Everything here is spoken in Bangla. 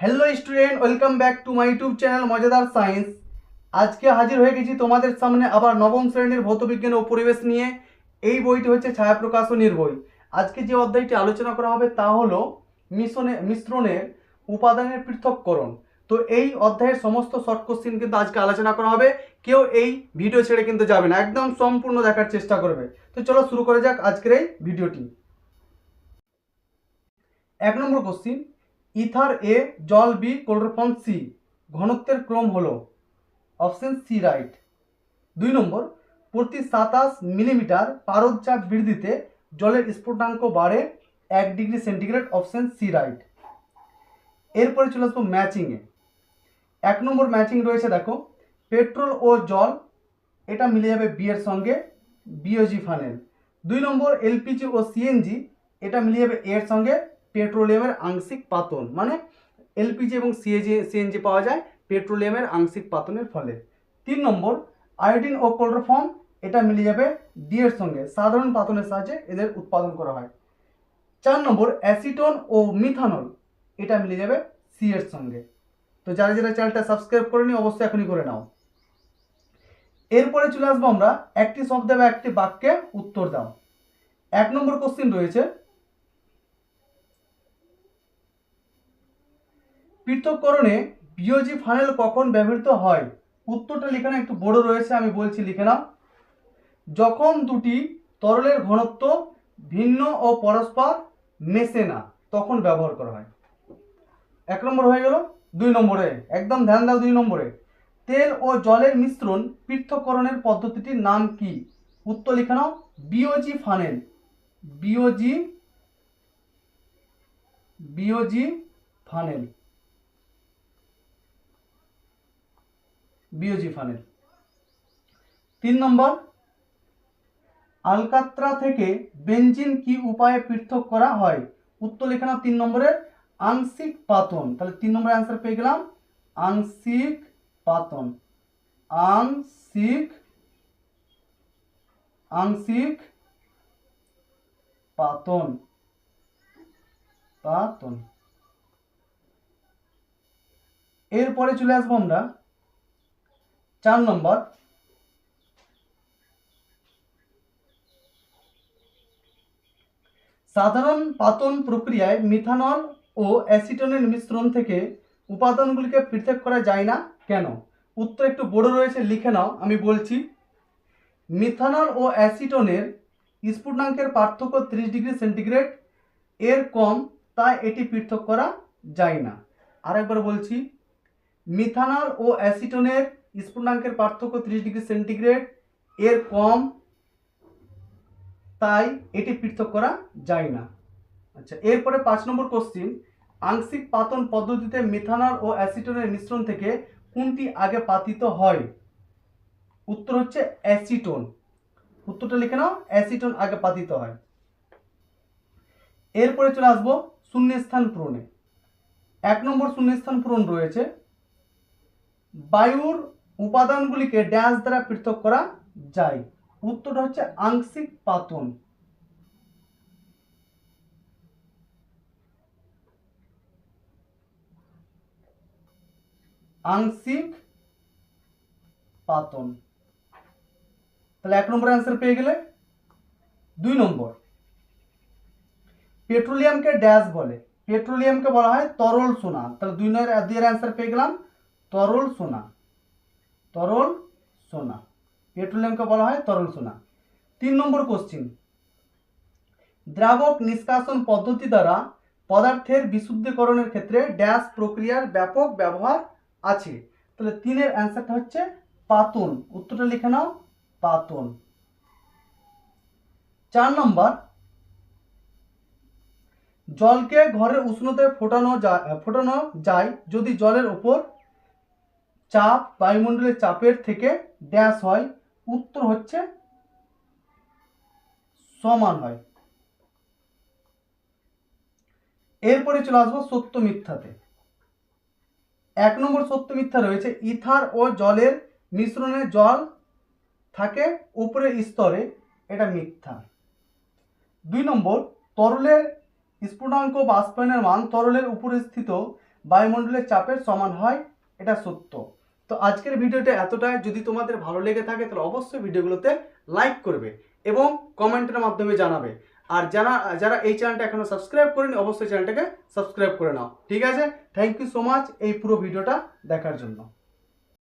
Hello student welcome back to my YouTube channel মজাদার সায়েন্স আজকে হাজির হয়ে গেছি তোমাদের সামনে আবার নবম শ্রেণির ভৌতবিজ্ঞান ও পরিবেশ নিয়ে। এই বইটি হচ্ছে ছায়া প্রকাশনীর বই। আজকে যে অধ্যায়টি আলোচনা করা হবে তা হলো মিশনে মিশ্রণের উপাদানের পৃথককরণ। তো এই অধ্যায়ের সমস্ত শর্ট কোশ্চিন কিন্তু আজকে আলোচনা করা হবে। কেউ এই ভিডিও ছেড়ে কিন্তু যাবে না। একদম সম্পূর্ণ দেখার চেষ্টা করবে। তো চলো শুরু করা যাক আজকের এই ভিডিওটি এক নম্বর কোশ্চিন ইথার এ জল বি ক্লোরোফর্ম সি। ঘনত্বের ক্রম হল অপশন সি রাইট। দুই নম্বর, প্রতি সাতাশ মিলিমিটার পারদ চাপ বৃদ্ধিতে জলের স্ফুটনাঙ্ক বাড়ে এক degree centigrade, option C right. এরপরে চলে আসব ম্যাচিংয়ে। এক নম্বর ম্যাচিং রয়েছে, দেখো, পেট্রোল ও জল, এটা মিলে যাবে বি এর সঙ্গে, বিওজি ফানেল। দুই নম্বর, এলপিজি ও সিএনজি, এটা মিলে যাবে এর সঙ্গে পেট্রোলিয়ামের আংশিক পাতন মানে এলপিজি এবং সিএজি, সিএনজি পাওয়া যায় পেট্রোলিয়ামের আংশিক পাতনের ফলে। তিন নম্বর, আয়োডিন ও ক্লোরোফর্ম, এটা মিলে যাবে ডি এর সঙ্গে, সাধারণ পাতনের সাহায্যে এদের উৎপাদন করা হয়। চার নম্বর, অ্যাসিটন ও মিথানল, এটা মিলে যাবে সি এর সঙ্গে। তো যারা যারা চ্যানেলটা সাবস্ক্রাইব করেনি, অবশ্যই এখনই করে নাও। এরপরে চলে আসব আমরা একটি শব্দে বা একটি বাক্যে উত্তর দাও। এক নম্বর কোশ্চিন রয়েছে পৃথককরণে বিওজি ফানেল কখন ব্যবহৃত হয়? উত্তরটা লিখানো একটু বড় রয়েছে, আমি বলছি লিখে নাও। যখন দুটি তরলের ঘনত্ব ভিন্ন ও পরস্পর মেশে না, তখন ব্যবহার করা হয়। এক নম্বর হয়ে গেল, দুই নম্বরে, একদম ধ্যান দাও দুই নম্বরে। তেল ও জলের মিশ্রণ পৃথককরণের পদ্ধতিটির নাম কি? উত্তর লিখে নাও B O G funnel B O G B O G funnel B O G funnel তিন নম্বর, আলকাত্রা থেকে বেঞ্জিন কি উপায়ে পৃথক করা হয়? উত্তর লেখা নাও তিন নম্বরের, আংশিক পাতন। তাহলে তিন নম্বরের অ্যান্সার পেয়ে গেলাম, আংশিক পাতন। আংশিক আংশিক পাতন। পাতন। এরপরে চলে আসব আমরা চার নম্বর। সাধারণ পাতন প্রক্রিয়ায় মিথানল ও অ্যাসিটনের মিশ্রণ থেকে উপাদানগুলিকে পৃথক করা যায় না। কেন? উত্তর একটু বড় রয়েছে, লিখে নাও, আমি বলছি। মিথানল ও অ্যাসিটনের স্ফুটনাঙ্কের পার্থক্য ত্রিশ ডিগ্রি সেন্টিগ্রেড। এর কম, তাই এটি পৃথক করা যায় না। আরেকবার বলছি, মিথানল ও অ্যাসিটনের স্ফুটনাঙ্কের পার্থক্য ত্রিশ ডিগ্রি সেন্টিগ্রেড, এর কম, তাই এটি পৃথক করা যায় না। আচ্ছা এরপরে পাঁচ নম্বর কোশ্চিন আংশিক পাতন পদ্ধতিতে মিথানল ও অ্যাসিটনের মিশ্রণ থেকে কোনটি আগে পাতিত হয়? উত্তর হচ্ছে অ্যাসিটোন উত্তরটা লিখে নাও অ্যাসিটোন আগে পাতিত হয়। এরপরে চলে আসব শূন্যস্থান পূরণে। এক নম্বর শূন্যস্থান পূরণ রয়েছে। বায়ুর উপাদানগুলিকে ড্যাশ দ্বারা পৃথক করা যায়। উত্তরটা হচ্ছে আংশিক পাতন। আংশিক পাতন। তাহলে এক নম্বর অ্যান্সার পেয়ে গেলে? দুই নম্বর। পেট্রোলিয়ামকে ড্যাশ বলে। পেট্রোলিয়ামকে বলা হয় তরল সোনা। তাহলে দুই দুইয়ের অ্যান্সার পেয়ে গেলাম। তরল সোনা। তরল সোনা। পেট্রোলিয়ামকে বলা হয় তরল সোনা। তিন নম্বর কোশ্চিন দ্রাবক নিষ্কাশন পদ্ধতি দ্বারা পদার্থের বিশুদ্ধীকরণের ক্ষেত্রে ড্যাশ প্রক্রিয়ার ব্যাপক ব্যবহার আছে। তাহলে তিনের অ্যান্সারটা হচ্ছে পাতন। উত্তরটা লিখে নাও, পাতন। চার নম্বর। জলকে ঘরের উষ্ণতায় ফোটানো যায় ফোটানো যায় যদি জলের উপর চাপ বায়ুমণ্ডলের চাপের থেকে ড্যাশ হয়, উত্তর হচ্ছে সমান হয়। এরপরে চলে আসব সত্য মিথ্যাতে। এক নম্বর সত্য মিথ্যা রয়েছে, ইথার ও জলের মিশ্রণে জল থাকে উপরের স্তরে, এটা মিথ্যা। দুই নম্বর, তরলের স্ফুটনাঙ্ক বাষ্পায়নের মান তরলের উপরে স্থিত বায়ুমণ্ডলের চাপের সমান হয়, এটা সত্য। তো আজকের ভিডিওটা এতটাই। যদি তোমাদের ভালো লেগে থাকে, তাহলে অবশ্যই ভিডিওগুলোতে লাইক করবে এবং কমেন্টের মাধ্যমে জানাবে। আর যারা যারা এই চ্যানেলটা এখনও সাবস্ক্রাইব করেনি, অবশ্যই চ্যানেলটাকে সাবস্ক্রাইব করে নাও। ঠিক আছে? থ্যাংক ইউ সো মাচ এই পুরো ভিডিওটা দেখার জন্য।